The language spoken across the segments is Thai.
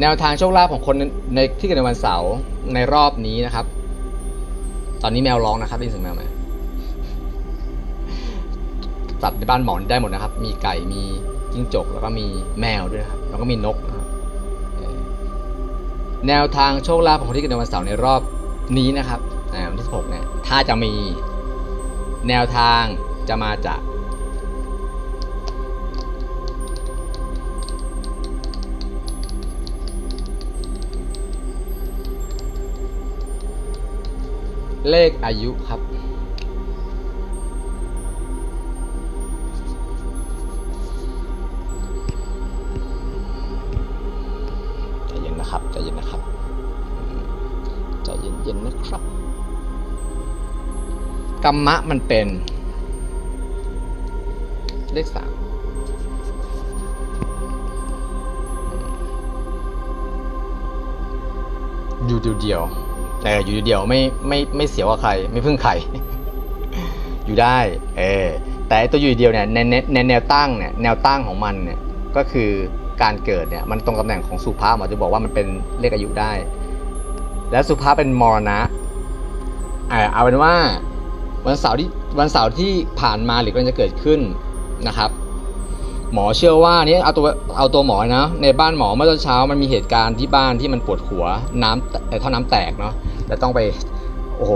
แนวทางโชคลาภของคนในที่เกิดในวันเสาร์ในรอบนี้นะครับ ตอนนี้แมวร้องนะครับได้ยินเสียงแมวไหมสัตว์ในบ้านหมอนได้หมดนะครับ มีไก่มีจิ้งจกแล้วก็มีแมวด้วยนะครับ แล้วก็มีนกนะครับแนวทางโชคลาภของคนที่เกิดในวันเสาร์ในรอบนี้นะครับวันที่16เนี่ยถ้าจะมีแนวทางจะมาจาก เลขอายุครับ ใจเย็นนะครับ ใจเย็นนะครับอืมใจเย็นๆนะครับ กรรมะมันเป็น เลขสามอยู่เดียวๆ แต่อยู่เดียวๆไม่ไม่ไม่เสียวกับใคร ไม่พึ่งใคร อยู่ได้ เออแต่ไอ้ตัวอยู่เดียวเนี่ยในในในแนวตั้งเนี่ยแนวตั้งของมันเนี่ยก็คือการเกิดเนี่ยมันตรงตำแหน่งของสุภาพหมอจะบอกว่ามันเป็นเลขอายุได้ แล้วสุภาพเป็นมรณะอ่าเอาเป็นว่าวันเสาร์ที่วันเสาร์ที่ผ่านมาหรือกำลังจะเกิดขึ้นนะครับ หมอเชื่อว่านี่เอาตัวเอาตัวหมอนะในบ้านหมอเมื่อตอนเช้ามันมีเหตุการณ์ที่บ้านที่มันปวดหัวน้ำเอ่อท่อน้ำแตกเนาะ แล้วต้องไป โอ้โห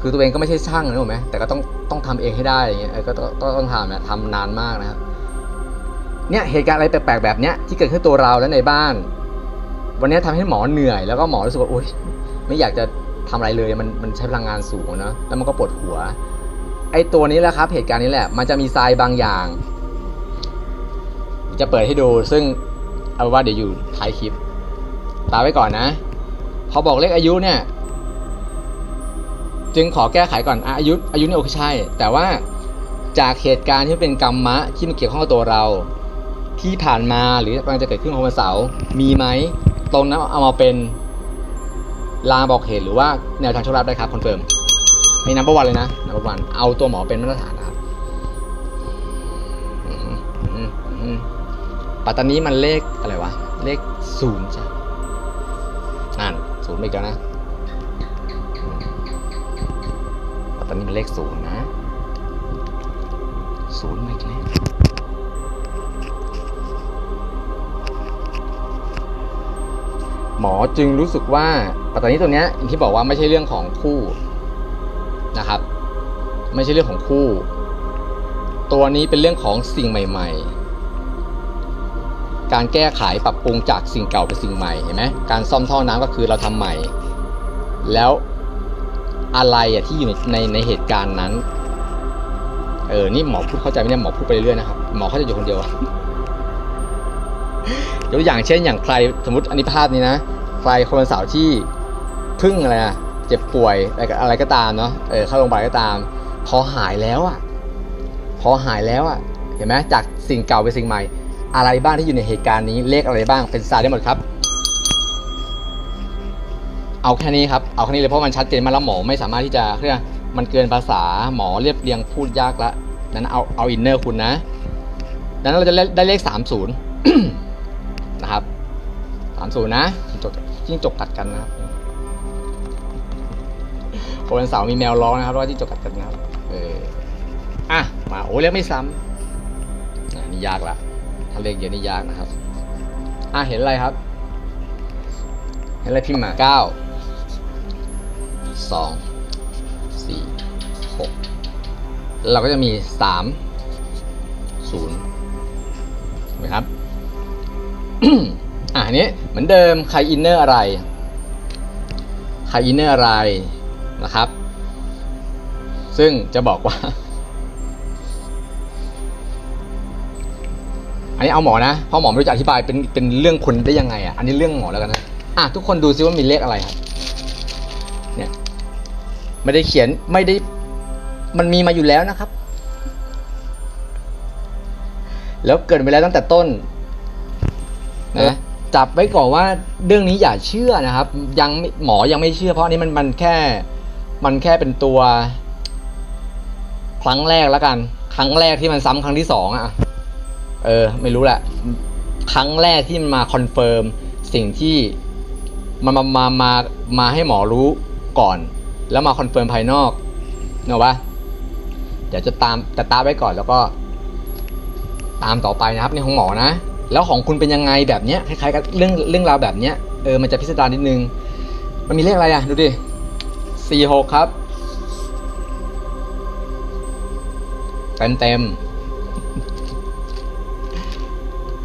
คือตัวเองก็ไม่ใช่ช่างนะถูกไหมแต่ก็ต้องต้องทำเองให้ได้อย่างเงี้ยก็ต้องต้องทำนะทำนานมากนะครับเนี่ยเหตุการณ์อะไรแปลกๆแบบเนี้ยที่เกิดขึ้นตัวเราและในบ้าน วันนี้ทำให้หมอเหนื่อย แล้วก็หมอรู้สึกว่าโอ๊ยไม่อยากจะทำอะไรเลยมันมันใช้พลังงานสูงเนะแล้วมันก็ปวดหัว ไอ้ตัวนี้แหละครับ เหตุการณ์นี้แหละ มันจะมีทรายบางอย่าง จะเปิดให้ดูซึ่งเอาว่าเดี๋ยวอยู่ท้ายคลิป ตาไว้ก่อนนะ พอบอกเลขอายุเนี่ย จึงขอแก้ไขก่อนอายุอายุนี่โอเคใช่ แต่ว่าจากเหตุการณ์ที่เป็นกรรมะที่มันเกี่ยวข้องกับตัวเรา ที่ผ่านมาหรือกำลังจะเกิดขึ้นของวันเสาร์มีไหมตรงนั้นเอามาเป็นลางบอกเหตุหรือว่าแนวทางโชคลาภได้ครับคอนเฟิร์มมีนับประวันเลยนะนับประวันเอาตัวหมอเป็นมาตรฐานนะครับปัตตานีมันเลขอะไรวะ เลขศูนย์จ้ะ ศูนย์ไปกแล้วนะปัตตานีมันเลขศูนย์นะศูนย์มาอีกแล้วหมอจึงรู้สึกว่าปัตตานีตัวเนี้ยที่บอกว่าไม่ใช่เรื่องของคู่นะครับ ไม่ใช่เรื่องของคู่ ตัวนี้เป็นเรื่องของสิ่งใหม่ ๆ การแก้ไขปรับปรุงจากสิ่งเก่าเป็นสิ่งใหม่เห็นไหมการซ่อมท่อน้ำก็คือเราทำใหม่ แล้วอะไรอะที่อยู่ในในในเหตุการณ์นั้น เออ นี่หมอพูดเข้าใจไหมเนี่ยหมอพูดไปเรื่อยๆนะครับ หมอเข้าใจอยู่คนเดียวยกตัวอย่างเช่นอย่างใครสมมติอันนี้ภาพนี้นะใครคนวันเสาร์ที่พึ่งอะไรอะเจ็บป่วยอะไรก็อะไรก็ตามเนาะเออเข้าโรงพยาบาลก็ตาม พอหายแล้วอะพอหายแล้วอะเห็นไหมจากสิ่งเก่าเป็นสิ่งใหม่ อะไรบ้างที่อยู่ในเหตุการณ์นี้เลขอะไรบ้างเป็นทรายได้หมดครับ เอาแค่นี้ครับเอาแค่นี้เลยเพราะมันชัดเจนมากแล้วหมอไม่สามารถที่จะเรียกมันเกินภาษาหมอเรียบเรียงพูดยากละนั้นเอาเอาอินเนอร์คุณนะดังนั้นเราจะได้เลขสามศูนย์นะครับสามศูนย์นะจิ้งจกจิ้งจกกัดกันนะครับวันเสามีแมวร้องนะครับว่าจิ้งจกกัดกันนะครับเอออะมาโอ้เรียกไม่ซ้ำนี่ยากละ ถ้าเลขเยอะนี่ยากนะครับ อะเห็นอะไรครับ เห็นอะไรพิมพ์มาเก้าสองสี่หกเราก็จะมีสามศูนย์เห็นไหมครับอะอันนี้เหมือนเดิมใครอินเนอร์อะไรใครอินเนอร์อะไรนะครับ ซึ่งจะบอกว่า อันนี้เอาหมอนะเพราะหมอไม่รู้จะอธิบายเป็นเป็นเรื่องคนได้ยังไงอะอันนี้เรื่องหมอแล้วกันนะอะทุกคนดูซิว่ามีเลขอะไรครับเนี่ยไม่ได้เขียนไม่ได้มันมีมาอยู่แล้วนะครับ แล้วเกิดไปแล้วตั้งแต่ต้นนะจับไว้ก่อนว่าเรื่องนี้อย่าเชื่อนะครับ ยังไม่หมอยังไม่เชื่อ เพราะอันนี้มันมันแค่มันแค่เป็นตัว ครั้งแรกแล้วกัน ครั้งแรกที่มันซ้ำครั้งที่สองอะ เออ ไม่รู้แหละ ครั้งแรกที่มันมาคอนเฟิร์มสิ่งที่มันมามามามาให้หมอรู้ก่อน แล้วมาคอนเฟิร์มภายนอกเนอะวะเดี๋ยวจะตามแต่ตามไว้ก่อนแล้วก็ ตามต่อไปนะครับในของหมอนะ แล้วของคุณเป็นยังไงแบบเนี้ยคล้ายๆกับเรื่องเรื่องราวแบบเนี้ยเออมันจะพิสดารนิดนึง มันมีเลขอะไรอะ ดูดิสี่หกครับ เต็มเต็ม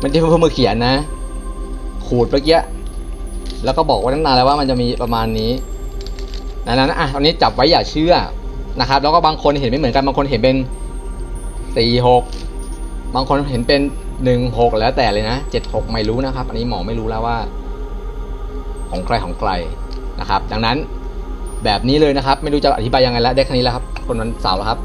มันที่เพิ่งมาเขียนนะ ขูดเมื่อกี้แล้วก็บอกว่าตั้งนานแล้วว่ามันจะมีประมาณนี้ดังนั้นอะตอนนี้จับไว้อย่าเชื่อนะครับ แล้วก็บางคนเห็นไม่เหมือนกันบางคนเห็นเป็นสี่หกบางคนเห็นเป็นหนึ่งหกแล้วแต่เลยนะเจ็ดหกไม่รู้นะครับ อันนี้หมอไม่รู้แล้วว่า ของใครของใครนะครับ ดังนั้นแบบนี้เลยนะครับ ไม่รู้จะอธิบายยังไงแล้วได้แค่นี้แล้วครับ คนวันเสาร์แล้วครับ